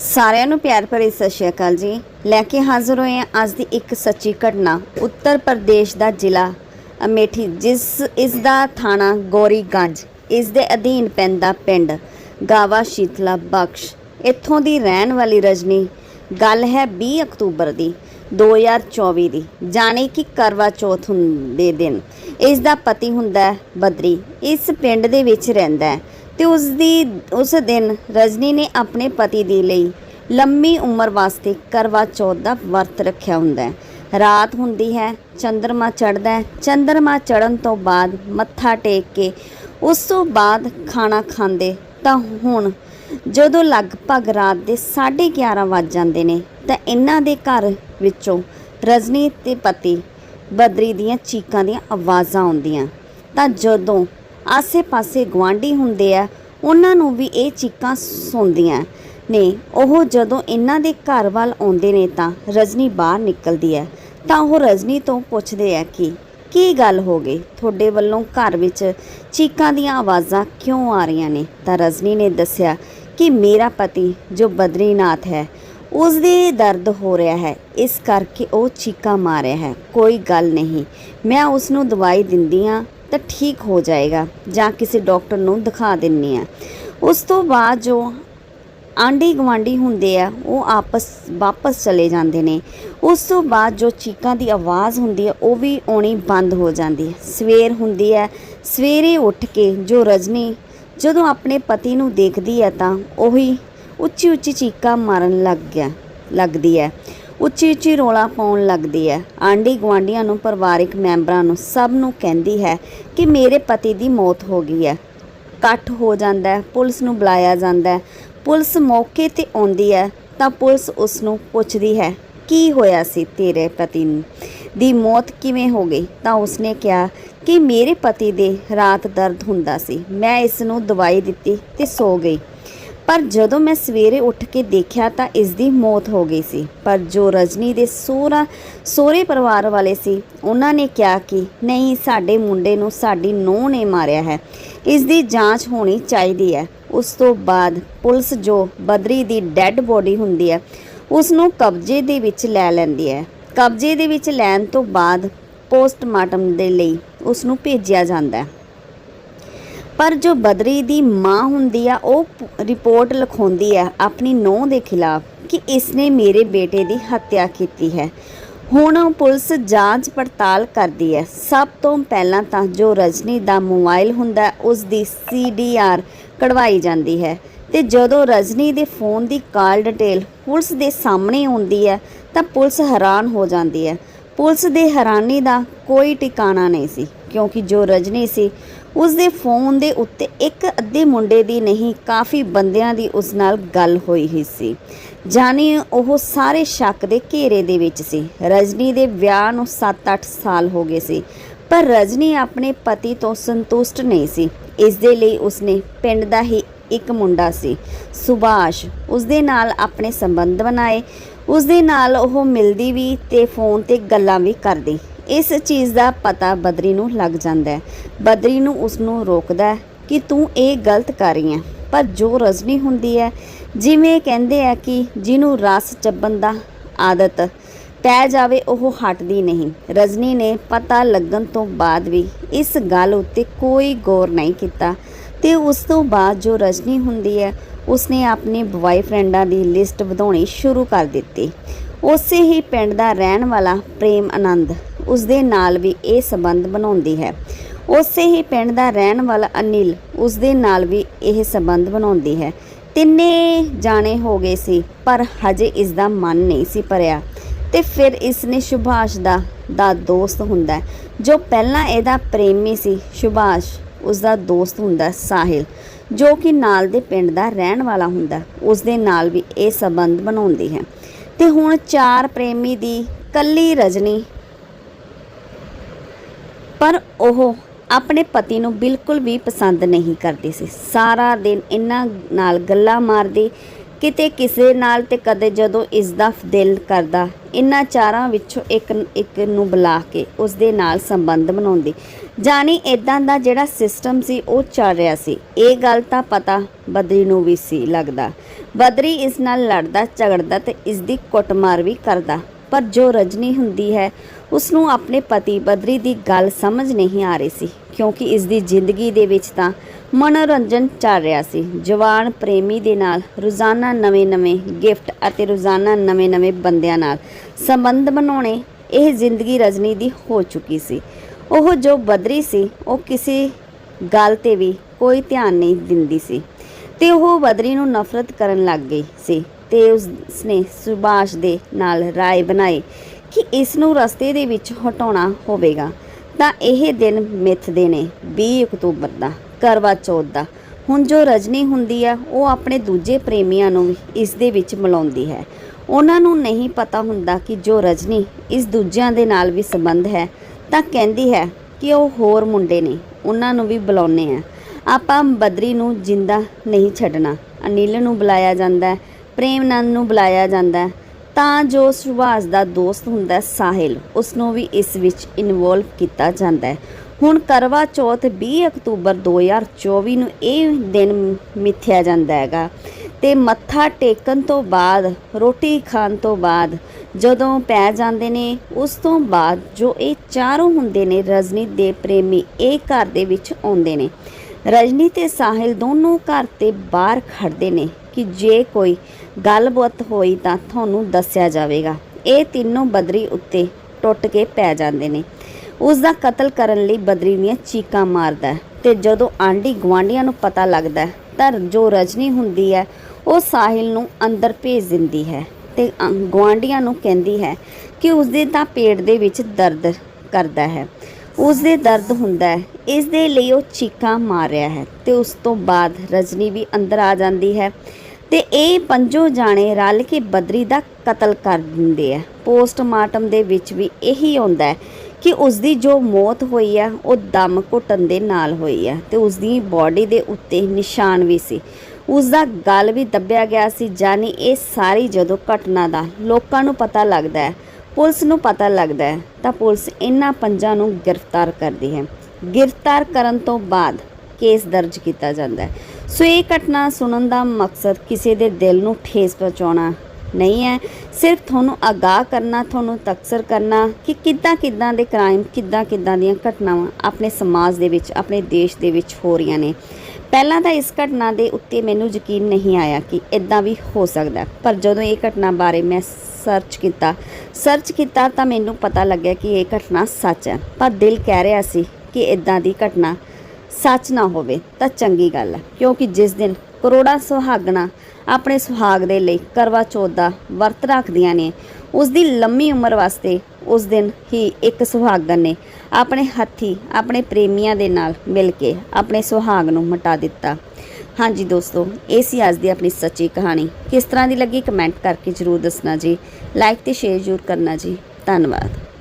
ਸਾਰਿਆਂ ਨੂੰ ਪਿਆਰ ਭਰੀ ਸਤਿ ਸ਼੍ਰੀ ਅਕਾਲ ਜੀ। ਲੈ ਕੇ ਹਾਜ਼ਰ ਹੋਏ ਹਾਂ ਅੱਜ ਦੀ ਇੱਕ ਸੱਚੀ ਘਟਨਾ। ਉੱਤਰ ਪ੍ਰਦੇਸ਼ ਦਾ ਜ਼ਿਲ੍ਹਾ ਅਮੇਠੀ, ਜਿਸ, ਇਸ ਦਾ ਥਾਣਾ ਗੋਰੀਗੰਜ, ਇਸ ਦੇ ਅਧੀਨ ਪੈਂਦਾ ਪਿੰਡ ਗਾਵਾ ਸ਼ੀਤਲਾ ਬਖਸ਼। ਇੱਥੋਂ ਦੀ ਰਹਿਣ ਵਾਲੀ ਰਜਨੀ, ਗੱਲ ਹੈ 20 ਅਕਤੂਬਰ ਦੀ 2024 ਦੀ। ਜਾਣੀ ਕਿ ਕਰਵਾ ਚੌਥ ਹੁੰ- ਦੇ ਦਿਨ। ਇਸ ਦਾ ਪਤੀ ਹੁੰਦਾ ਬਦਰੀ। ਇਸ ਪਿੰਡ ਦੇ ਵਿੱਚ ਰਹਿੰਦਾ ਹੈ। ਤੇ ਉਸ ਦੀ ਉਸ ਦਿਨ ਰਜਨੀ ਨੇ ਆਪਣੇ ਪਤੀ ਦੇ ਲਈ ਲੰਮੀ ਉਮਰ ਵਾਸਤੇ ਕਰਵਾ ਚੌਥ ਦਾ ਵਰਤ ਰੱਖਿਆ ਹੁੰਦਾ ਹੈ। ਰਾਤ ਹੁੰਦੀ ਹੈ ਚੰ드ਰਮਾ ਚੜ੍ਹਦਾ ਹੈ। ਚੰ드ਰਮਾ ਚੜਨ ਤੋਂ ਬਾਅਦ ਮੱਥਾ ਟੇਕ ਕੇ ਉਸ ਤੋਂ ਬਾਅਦ ਖਾਣਾ ਖਾਂਦੇ ਤਾਂ ਹੁਣ ਜਦੋਂ ਲਗਭਗ ਰਾਤ ਦੇ 11:30 ਵੱਜ ਜਾਂਦੇ ਨੇ ਤਾਂ ਇਹਨਾਂ ਦੇ ਘਰ ਵਿੱਚੋਂ ਰਜਨੀ ਤੇ ਪਤੀ ਬਦਰੀ ਦੀਆਂ ਚੀਕਾਂ ਦੀਆਂ ਆਵਾਜ਼ਾਂ ਆਉਂਦੀਆਂ। ਤਾਂ ਜਦੋਂ ਆਸੇ-ਪਾਸੇ ਗਵਾਂਢੀ ਹੁੰਦੇ ਆ, ਉਹਨਾਂ ਨੂੰ ਵੀ ਇਹ ਚੀਕਾਂ ਸੁਣਦੀਆਂ। ਨੇ ਉਹ ਜਦੋਂ ਇਹਨਾਂ ਦੇ ਘਰ ਵੱਲ ਆਉਂਦੇ ਨੇ ਤਾਂ ਰਜਨੀ ਬਾਹਰ ਨਿਕਲਦੀ ਹੈ। ਤਾਂ ਉਹ ਰਜਨੀ ਤੋਂ ਪੁੱਛਦੇ ਆ ਕਿ, ਕੀ ਗੱਲ ਹੋ ਗਈ? ਤੁਹਾਡੇ ਵੱਲੋਂ ਘਰ ਵਿੱਚ ਚੀਕਾਂ ਦੀਆਂ ਆਵਾਜ਼ਾਂ ਕਿਉਂ ਆ ਰਹੀਆਂ ਨੇ? ਤਾਂ ਰਜਨੀ ਨੇ ਦੱਸਿਆ ਕਿ ਮੇਰਾ ਪਤੀ, ਜੋ ਬਦਰੀਨਾਥ ਹੈ ਉਸ ਦੇ ਦਰਦ ਹੋ ਰਿਹਾ ਹੈ। ਇਸ ਕਰਕੇ ਉਹ ਚੀਕਾਂ ਮਾਰ ਰਿਹਾ ਹੈ। ਕੋਈ ਗੱਲ ਨਹੀਂ। ਮੈਂ ਉਸ ਨੂੰ ਦਵਾਈ ਦਿੰਦੀ ਆ ਤਾਂ ਠੀਕ ਹੋ ਜਾਏਗਾ, ਜਾਂ ਕਿਸੇ ਡਾਕਟਰ ਨੂੰ ਦਿਖਾ ਦਿੰਨੀ ਆ। ਉਸ ਤੋਂ ਬਾਅਦ ਜੋ ਆਂਢੀ ਗਵਾਂਢੀ ਹੁੰਦੇ ਆ, ਉਹ ਆਪਸ, ਵਾਪਸ ਚਲੇ ਜਾਂਦੇ ਨੇ। ਉਸ ਤੋਂ ਬਾਅਦ ਜੋ ਚੀਕਾਂ ਦੀ ਆਵਾਜ਼ ਹੁੰਦੀ ਹੈ ਉਹ ਵੀ ਆਉਣੀ ਬੰਦ ਹੋ ਜਾਂਦੀ ਹੈ ਸਵੇਰ ਹੁੰਦੀ ਹੈ ਸਵੇਰੇ ਉੱਠ ਕੇ ਜੋ ਰਜਨੀ ਜਦੋਂ ਆਪਣੇ ਪਤੀ ਨੂੰ ਦੇਖਦੀ ਹੈ ਤਾਂ ਉਹੀ ਉੱਚੀ ਉੱਚੀ ਚੀਕਾਂ ਮਾਰਨ ਲੱਗ ਗਿਆ, ਲੱਗਦੀ ਹੈ ਉੱਚੀ ਉੱਚੀ ਰੋਲਾ ਪਾਉਣ ਲੱਗਦੀ ਹੈ। ਆਂਢੀ ਗੁਆਂਢੀਆਂ ਨੂੰ, ਪਰਿਵਾਰਿਕ ਮੈਂਬਰਾਂ ਨੂੰ ਸਭ ਨੂੰ ਕਹਿੰਦੀ ਹੈ ਕਿ ਮੇਰੇ ਪਤੀ ਦੀ ਮੌਤ ਹੋ ਗਈ ਹੈ। ਇਕੱਠ ਹੋ ਜਾਂਦਾ ਹੈ, ਪੁਲਿਸ ਨੂੰ ਬੁਲਾਇਆ ਜਾਂਦਾ ਹੈ। ਪੁਲਿਸ ਮੌਕੇ ਤੇ ਆਉਂਦੀ ਹੈ ਤਾਂ ਪੁਲਿਸ ਉਸ ਨੂੰ ਪੁੱਛਦੀ ਹੈ, ਕੀ ਹੋਇਆ ਸੀ ਤੇਰੇ ਪਤੀ ਨੂੰ? ਦੀ ਮੌਤ ਕਿਵੇਂ ਹੋ ਗਈ? ਤਾਂ ਉਸਨੇ ਕਿਹਾ ਕਿ ਮੇਰੇ ਪਤੀ ਦੇ ਰਾਤ ਦਰਦ ਹੁੰਦਾ ਸੀ। ਮੈਂ ਇਸ ਨੂੰ ਦਵਾਈ ਦਿੱਤੀ ਤੇ ਸੋ ਗਈ। ਪਰ ਜਦੋਂ ਮੈਂ ਸਵੇਰੇ ਉੱਠ ਕੇ ਦੇਖਿਆ ਤਾਂ ਇਸ ਦੀ ਮੌਤ ਹੋ ਗਈ ਸੀ। ਪਰ ਜੋ ਰਜਨੀ ਦੇ ਸੋਹਰਾ, ਸੋਹਰੇ ਪਰਿਵਾਰ ਵਾਲੇ ਸੀ, ਉਹਨਾਂ ਨੇ ਕਿਹਾ ਕਿ ਨਹੀਂ, ਸਾਡੇ ਮੁੰਡੇ ਨੂੰ ਸਾਡੀ ਨੂੰਹ ਨੇ ਮਾਰਿਆ ਹੈ। ਇਸ ਦੀ ਜਾਂਚ ਹੋਣੀ ਚਾਹੀਦੀ ਹੈ। ਉਸ ਤੋਂ ਬਾਅਦ ਪੁਲਿਸ ਜੋ ਬਦਰੀ ਦੀ ਡੈੱਡ ਬੋਡੀ ਹੁੰਦੀ ਹੈ ਉਸ ਨੂੰ ਕਬਜ਼ੇ ਦੇ ਵਿੱਚ ਲੈ ਲੈਂਦੀ ਹੈ। ਕਬਜ਼ੇ ਦੇ ਵਿੱਚ ਲੈਣ ਤੋਂ ਬਾਅਦ ਪੋਸਟਮਾਰਟਮ ਦੇ ਲਈ ਉਸ ਨੂੰ ਭੇਜਿਆ ਜਾਂਦਾ ਹੈ। ਪਰ ਜੋ ਬਦਰੀ ਦੀ ਮਾਂ ਹੁੰਦੀ ਆ ਉਹ ਰਿਪੋਰਟ ਲਿਖਾਉਂਦੀ ਆ ਆਪਣੀ ਨੂੰਹ ਦੇ ਖਿਲਾਫ ਕਿ ਇਸਨੇ ਮੇਰੇ ਬੇਟੇ ਦੀ ਹੱਤਿਆ ਕੀਤੀ ਹੈ। ਹੁਣ ਪੁਲਿਸ ਜਾਂਚ ਪੜਤਾਲ ਕਰਦੀ ਹੈ। ਸਭ ਤੋਂ ਪਹਿਲਾਂ ਤਾਂ ਜੋ ਰਜਨੀ ਦਾ ਮੋਬਾਈਲ ਹੁੰਦਾ ਹੈ, ਉਸ ਦੀ ਸੀਡੀਆਰ ਕਢਵਾਈ ਜਾਂਦੀ ਹੈ ਤੇ ਜਦੋਂ ਰਜਨੀ ਦੇ ਫੋਨ ਦੀ ਕਾਲ ਡਿਟੇਲ ਪੁਲਿਸ ਦੇ ਸਾਹਮਣੇ ਆਉਂਦੀ ਹੈ ਤਾਂ ਪੁਲਿਸ ਹੈਰਾਨ ਹੋ ਜਾਂਦੀ ਹੈ। ਪੁਲਿਸ ਦੇ ਹੈਰਾਨੀ ਦਾ ਕੋਈ ਟਿਕਾਣਾ ਨਹੀਂ ਸੀ ਕਿਉਂਕਿ ਜੋ ਰਜਨੀ ਸੀ ਉਸ ਦੇ ਫੋਨ ਦੇ ਉੱਤੇ ਇੱਕ ਅੱਧੇ ਮੁੰਡੇ ਦੀ ਨਹੀਂ, ਕਾਫੀ ਬੰਦਿਆਂ ਦੀ ਉਸ ਨਾਲ ਗੱਲ ਹੋਈ ਹੀ ਸੀ। ਜਾਨੀ ਉਹ ਸਾਰੇ ਸ਼ੱਕ ਦੇ ਘੇਰੇ ਦੇ ਵਿੱਚ ਸੀ। ਰਜਨੀ ਦੇ ਵਿਆਹ ਨੂੰ 7-8 ਸਾਲ ਹੋ ਗਏ ਸੀ, ਪਰ ਰਜਨੀ ਆਪਣੇ ਪਤੀ ਤੋਂ ਸੰਤੁਸ਼ਟ ਨਹੀਂ ਸੀ। ਇਸ ਦੇ ਲਈ ਉਸਨੇ ਪਿੰਡ ਦਾ ਹੀ ਇੱਕ ਮੁੰਡਾ ਸੀ, ਸੁਭਾਸ਼। ਉਸ ਦੇ ਨਾਲ ਆਪਣੇ ਸੰਬੰਧ ਬਣਾਏ। ਉਸ ਦੇ ਨਾਲ ਉਹ ਮਿਲਦੀ ਵੀ ਤੇ ਫੋਨ ਤੇ ਗੱਲਾਂ ਵੀ ਕਰਦੀ। ਇਸ ਚੀਜ਼ ਦਾ ਪਤਾ ਬਦਰੀ ਨੂੰ ਲੱਗ ਜਾਂਦਾ ਹੈ। ਬਦਰੀ ਨੂੰ ਉਸ ਨੂੰ ਰੋਕਦਾ ਕਿ ਤੂੰ ਇਹ ਗਲਤ ਕਰ ਰਹੀ ਹੈ। ਪਰ ਜੋ ਰਜਨੀ ਹੁੰਦੀ ਹੈ, ਜਿਵੇਂ ਕਹਿੰਦੇ ਆ ਕਿ ਜਿਹਨੂੰ ਰਸ ਚੱਬਣ ਦਾ ਆਦਤ ਪੈ ਜਾਵੇ, ਉਹ ਹਟਦੀ ਨਹੀਂ। ਰਜਨੀ ਨੇ ਪਤਾ ਲੱਗਣ ਤੋਂ ਬਾਅਦ ਵੀ ਇਸ ਗੱਲ ਉੱਤੇ ਕੋਈ ਗੌਰ ਨਹੀਂ ਕੀਤਾ ਤੇ ਉਸ ਤੋਂ ਬਾਅਦ ਜੋ ਰਜਨੀ ਹੁੰਦੀ ਹੈ, ਉਸਨੇ ਆਪਣੇ ਬੁਆਏਫ੍ਰੈਂਡਾਂ ਦੀ ਲਿਸਟ ਵਧਾਉਣੀ ਸ਼ੁਰੂ ਕਰ ਦਿੱਤੀ। ਉਸੇ ਹੀ ਪਿੰਡ ਦਾ ਰਹਿਣ ਵਾਲਾ ਪ੍ਰੇਮ ਆਨੰਦ ਉਸ ਦੇ ਨਾਲ ਵੀ ਇਹ ਸਬੰਧ ਬਣਾਉਂਦੀ ਹੈ। ਉਸੇ ਹੀ ਪਿੰਡ ਦਾ ਰਹਿਣ ਵਾਲਾ ਅਨਿਲ ਉਸ ਦੇ ਨਾਲ ਵੀ ਇਹ ਸਬੰਧ ਬਣਾਉਂਦੀ ਹੈ। ਤਿੰਨੇ ਜਾਣੇ ਹੋ ਗਏ ਸੀ, ਪਰ ਹਜੇ ਇਸ ਦਾ ਮਨ ਨਹੀਂ ਸੀ ਭਰਿਆ। ਤੇ ਫਿਰ ਇਸ ਨੇ ਸੁਭਾਸ਼ ਦਾ ਦਾ ਦੋਸਤ ਹੁੰਦਾ ਜੋ ਪਹਿਲਾਂ ਇਹਦਾ ਪ੍ਰੇਮੀ ਸੀ। ਸੁਭਾਸ਼ ਉਸ ਦਾ ਦੋਸਤ ਹੁੰਦਾ ਸਾਹਿਲ, ਜੋ ਕਿ ਨਾਲ ਦੇ ਪਿੰਡ ਦਾ ਰਹਿਣ ਵਾਲਾ ਹੁੰਦਾ ਉਸ ਦੇ ਨਾਲ ਵੀ ਇਹ ਸਬੰਧ ਬਣਾਉਂਦੀ ਹੈ। ਤੇ ਹੁਣ ਚਾਰ ਪ੍ਰੇਮੀ ਦੀ ਕੱਲੀ ਰਜਨੀ ਉਹ ਆਪਣੇ ਪਤੀ ਨੂੰ ਬਿਲਕੁਲ ਵੀ ਪਸੰਦ ਨਹੀਂ ਕਰਦੀ ਸੀ। ਸਾਰਾ ਦਿਨ ਇਹਨਾਂ ਨਾਲ ਗੱਲਾਂ ਮਾਰਦੀ, ਕਿਤੇ ਕਿਸੇ ਨਾਲ ਤੇ ਕਦੇ ਜਦੋਂ ਇਸ ਦਾ ਦਿਲ ਕਰਦਾ, ਇਹਨਾਂ ਚਾਰਾਂ ਵਿੱਚੋਂ ਇੱਕ ਇੱਕ ਨੂੰ ਬੁਲਾ ਕੇ ਉਸ ਦੇ ਨਾਲ ਸੰਬੰਧ ਬਣਾਉਂਦੀ। ਜਾਣੀ ਇਦਾਂ ਦਾ ਜਿਹੜਾ ਸਿਸਟਮ ਸੀ, ਉਹ ਚੱਲ ਰਿਹਾ ਸੀ। ਇਹ ਗੱਲ ਤਾਂ ਪਤਾ ਬਦਰੀ ਨੂੰ ਵੀ ਸੀ ਲੱਗਦਾ। ਬਦਰੀ ਇਸ ਨਾਲ ਲੜਦਾ, ਝਗੜਦਾ ਤੇ ਇਸ ਦੀ ਕੁੱਟਮਾਰ ਵੀ ਕਰਦਾ। ਪਰ ਜੋ ਰਜਨੀ ਹੁੰਦੀ ਹੈ ਉਸ ਨੂੰ ਆਪਣੇ ਪਤੀ ਬਦਰੀ ਦੀ ਗੱਲ ਸਮਝ ਨਹੀਂ ਆ ਰਹੀ ਸੀ, ਕਿਉਂਕਿ ਇਸ ਦੀ ਜ਼ਿੰਦਗੀ ਦੇ ਵਿੱਚ ਤਾਂ ਮਨੋਰੰਜਨ ਚੱਲ ਰਿਹਾ ਸੀ। ਜਵਾਨ ਪ੍ਰੇਮੀ ਦੇ ਨਾਲ ਰੋਜ਼ਾਨਾ ਨਵੇਂ-ਨਵੇਂ ਗਿਫਟ ਅਤੇ ਰੋਜ਼ਾਨਾ ਨਵੇਂ-ਨਵੇਂ ਬੰਦਿਆਂ ਨਾਲ ਸੰਬੰਧ ਬਣਾਉਣੇ, ਇਹ ਜ਼ਿੰਦਗੀ ਰਜਨੀ ਦੀ ਹੋ ਚੁੱਕੀ ਸੀ। ਉਹ ਜੋ ਬਦਰੀ ਸੀ, ਉਹ ਕਿਸੇ ਗੱਲ ਤੇ ਵੀ ਕੋਈ ਧਿਆਨ ਨਹੀਂ ਦਿੰਦੀ ਸੀ। ਤੇ ਉਹ ਬਦਰੀ ਨੂੰ ਨਫ਼ਰਤ ਕਰਨ ਲੱਗ ਗਈ ਸੀ ਤੇ ਉਸ ਨੇ ਸੁਭਾਸ਼ ਦੇ ਨਾਲ ਰਾਏ ਬਣਾਈ ਕਿ ਇਸ ਨੂੰ ਰਸਤੇ ਦੇ ਵਿੱਚ ਹਟਾਉਣਾ ਹੋਵੇਗਾ। ਤਾਂ ਇਹ ਦਿਨ ਮਿੱਥਦੇ ਨੇ 20 ਅਕਤੂਬਰ ਦਾ, ਕਰਵਾ ਚੌਥ ਦਾ। ਹੁਣ ਜੋ ਰਜਨੀ ਹੁੰਦੀ ਹੈ ਉਹ ਆਪਣੇ ਦੂਜੇ ਪ੍ਰੇਮੀਆਂ ਨੂੰ ਵੀ ਇਸ ਦੇ ਵਿੱਚ ਮਿਲਾਉਂਦੀ ਹੈ। ਉਹਨਾਂ ਨੂੰ ਨਹੀਂ ਪਤਾ ਹੁੰਦਾ ਕਿ ਜੋ ਰਜਨੀ ਇਸ ਦੂਜਿਆਂ ਦੇ ਨਾਲ ਵੀ ਸੰਬੰਧ ਹੈ, ਤਾਂ ਕਹਿੰਦੀ ਹੈ ਕਿ ਉਹ ਹੋਰ ਮੁੰਡੇ ਨੇ, ਉਹਨਾਂ ਨੂੰ ਵੀ ਬੁਲਾਉਨੇ ਆ ਆਪਾਂ ਬਦਰੀ ਨੂੰ ਜਿੰਦਾ ਨਹੀਂ ਛੱਡਣਾ। ਅਨਿਲ ਨੂੰ ਬੁਲਾਇਆ ਜਾਂਦਾ ਹੈ, ਪ੍ਰੇਮ ਨੰਦ ਨੂੰ ਬੁਲਾਇਆ ਜਾਂਦਾ ਹੈ। ਤਾਂ ਜੋ ਸੁਭਾਸ਼ ਦਾ ਦੋਸਤ ਹੁੰਦਾ ਸਾਹਿਲ ਉਸ ਨੂੰ ਵੀ ਇਸ ਵਿੱਚ ਇਨਵੋਲਵ ਕੀਤਾ ਜਾਂਦਾ ਹੈ। ਹੁਣ ਕਰਵਾ ਚੌਥ 20 ਅਕਤੂਬਰ 2024 ਨੂੰ ਇਹ ਦਿਨ ਮਿਥਿਆ ਜਾਂਦਾ ਹੈਗਾ ਤੇ ਮੱਥਾ ਟੇਕਣ ਤੋਂ ਬਾਅਦ, ਰੋਟੀ ਖਾਣ ਤੋਂ ਬਾਅਦ ਜਦੋਂ ਪੈ ਜਾਂਦੇ ਨੇ, ਉਸ ਤੋਂ ਬਾਅਦ ਜੋ ਇਹ ਚਾਰੋਂ ਹੁੰਦੇ ਨੇ, ਰਜਨੀ ਦੇ ਪ੍ਰੇਮੀ ਇਹ ਘਰ ਦੇ ਵਿੱਚ ਆਉਂਦੇ ਨੇ। ਰਜਨੀ ਤੇ ਸਾਹਿਲ ਦੋਨੋਂ ਘਰ ਤੇ ਬਾਹਰ ਖੜਦੇ ਨੇ ਕਿ ਜੇ ਕੋਈ ਗੱਲਬਾਤ ਹੋਈ ਤਾਂ ਤੁਹਾਨੂੰ ਦੱਸਿਆ ਜਾਵੇਗਾ। ਇਹ ਤਿੰਨੋਂ ਬਦਰੀ ਉੱਤੇ ਟੁੱਟ ਕੇ ਪੈ ਜਾਂਦੇ ਨੇ। ਉਸ ਦਾ ਕਤਲ ਕਰਨ ਲਈ ਬਦਰੀ ਦੀਆਂ ਚੀਕਾਂ ਮਾਰਦਾ ਹੈ ਤੇ ਜਦੋਂ ਆਂਢੀ ਗੁਆਂਢੀਆਂ ਨੂੰ ਪਤਾ ਲੱਗਦਾ ਤਾਂ ਜੋ ਰਜਨੀ ਹੁੰਦੀ ਹੈ, ਉਹ ਸਾਹਿਲ ਨੂੰ ਅੰਦਰ ਭੇਜ ਦਿੰਦੀ ਹੈ ਤੇ ਅੰ- ਗੁਆਂਢੀਆਂ ਨੂੰ ਕਹਿੰਦੀ ਹੈ ਕਿ ਉਸ ਦੇ ਤਾਂ ਪੇਟ ਦੇ ਵਿੱਚ ਦਰਦ ਕਰਦਾ ਹੈ। ਉਸ ਦੇ ਦਰਦ ਹੁੰਦਾ ਹੈ। ਇਸ ਦੇ ਲਈ ਉਹ ਚੀਕਾਂ ਮਾਰ ਰਿਹਾ ਹੈ ਤੇ ਉਸ ਤੋਂ ਬਾਅਦ ਰਜਨੀ ਵੀ ਅੰਦਰ ਆ ਜਾਂਦੀ ਹੈ ਤੇ ਇਹ ਪੰਜੋ ਜਾਣੇ ਰਲ ਕੇ ਬਦਰੀ ਦਾ ਕਤਲ ਕਰ ਦਿੰਦੇ ਆ। ਪੋਸਟਮਾਰਟਮ ਦੇ ਵਿੱਚ ਵੀ ਇਹੀ ਆਉਂਦਾ ਹੈ ਕਿ ਉਸ ਦੀ ਜੋ ਮੌਤ ਹੋਈ ਆ, ਉਹ ਦਮ ਘੁੱਟਣ ਦੇ ਨਾਲ ਹੋਈ ਆ ਤੇ ਉਸ ਦੀ ਬਾਡੀ ਦੇ ਉੱਤੇ ਨਿਸ਼ਾਨ ਵੀ ਸੀ। ਉਸ ਦਾ ਗਲ ਵੀ ਦੱਬਿਆ ਗਿਆ ਸੀ ਜਾਨੀ ਇਹ ਸਾਰੀ ਜਦੋਂ ਘਟਨਾ ਦਾ ਲੋਕਾਂ ਨੂੰ ਪਤਾ ਲੱਗਦਾ ਹੈ ਪੁਲਿਸ ਨੂੰ ਪਤਾ ਲੱਗਦਾ ਹੈ, ਤਾਂ ਪੁਲਿਸ ਇਹਨਾਂ ਪੰਜਾਂ ਨੂੰ ਗ੍ਰਿਫਤਾਰ ਕਰਦੀ ਹੈ। ਗ੍ਰਿਫਤਾਰ ਕਰਨ ਤੋਂ ਬਾਅਦ ਕੇਸ ਦਰਜ ਕੀਤਾ ਜਾਂਦਾ ਹੈ। ਸੋ ਇਹ ਘਟਨਾ ਸੁਣਨ ਦਾ ਮਕਸਦ ਕਿਸੇ ਦੇ ਦਿਲ ਨੂੰ ਠੇਸ ਪਹੁੰਚਾਉਣਾ ਨਹੀਂ ਹੈ। ਸਿਰਫ ਤੁਹਾਨੂੰ ਆਗਾਹ ਕਰਨਾ, ਤੁਹਾਨੂੰ ਤਕਸਰ ਕਰਨਾ ਕਿ ਕਿੱਦਾਂ ਕਿੱਦਾਂ ਦੇ ਕ੍ਰਾਈਮ, ਕਿੱਦਾਂ ਕਿੱਦਾਂ ਦੀਆਂ ਘਟਨਾਵਾਂ ਆਪਣੇ ਸਮਾਜ ਦੇ ਵਿੱਚ, ਆਪਣੇ ਦੇਸ਼ ਦੇ ਵਿੱਚ ਹੋ ਰਹੀਆਂ ਨੇ। ਪਹਿਲਾਂ ਤਾਂ ਇਸ ਘਟਨਾ ਦੇ ਉੱਤੇ ਮੈਨੂੰ ਯਕੀਨ ਨਹੀਂ ਆਇਆ ਕਿ ਇਦਾਂ ਵੀ ਹੋ ਸਕਦਾ ਪਰ ਜਦੋਂ ਇਹ ਘਟਨਾ ਬਾਰੇ ਮੈਂ ਸਰਚ ਕੀਤਾ। ਸਰਚ ਕੀਤਾ ਤਾਂ ਮੈਨੂੰ ਪਤਾ ਲੱਗਿਆ ਕਿ ਇਹ ਘਟਨਾ ਸੱਚ ਹੈ। ਪਰ ਦਿਲ ਕਹਿ ਰਿਹਾ ਸੀ ਕਿ ਇਦਾਂ ਦੀ ਘਟਨਾ ਸੱਚ ਨਾ ਹੋਵੇ ਤਾਂ ਚੰਗੀ ਗੱਲ ਹੈ। ਕਿਉਂਕਿ ਜਿਸ ਦਿਨ ਕਰੋੜਾਂ ਸੁਹਾਗਣਾ ਆਪਣੇ ਸੁਹਾਗ ਦੇ ਲਈ ਕਰਵਾ ਚੌਥ ਦਾ ਵਰਤ ਰੱਖਦੀਆਂ ਨੇ, ਉਸ ਦੀ ਲੰਮੀ ਉਮਰ ਵਾਸਤੇ ਉਸ ਦਿਨ ਹੀ ਇੱਕ ਸੁਹਾਗਣ ਨੇ ਆਪਣੇ ਹੱਥੀ, ਆਪਣੇ ਪ੍ਰੇਮੀਆਂ ਦੇ ਨਾਲ ਮਿਲ ਕੇ ਆਪਣੇ ਸੁਹਾਗ ਨੂੰ ਮਿਟਾ ਦਿੱਤਾ। ਹਾਂਜੀ ਦੋਸਤੋ, ਇਹ ਸੀ ਅੱਜ ਦੀ ਆਪਣੀ ਸੱਚੀ ਕਹਾਣੀ। ਕਿਸ ਤਰ੍ਹਾਂ ਦੀ ਲੱਗੀ ਕਮੈਂਟ ਕਰਕੇ ਜਰੂਰ ਦੱਸਣਾ ਜੀ। ਲਾਈਕ ਤੇ ਸ਼ੇਅਰ ਜ਼ਰੂਰ ਕਰਨਾ ਜੀ। ਧੰਨਵਾਦ।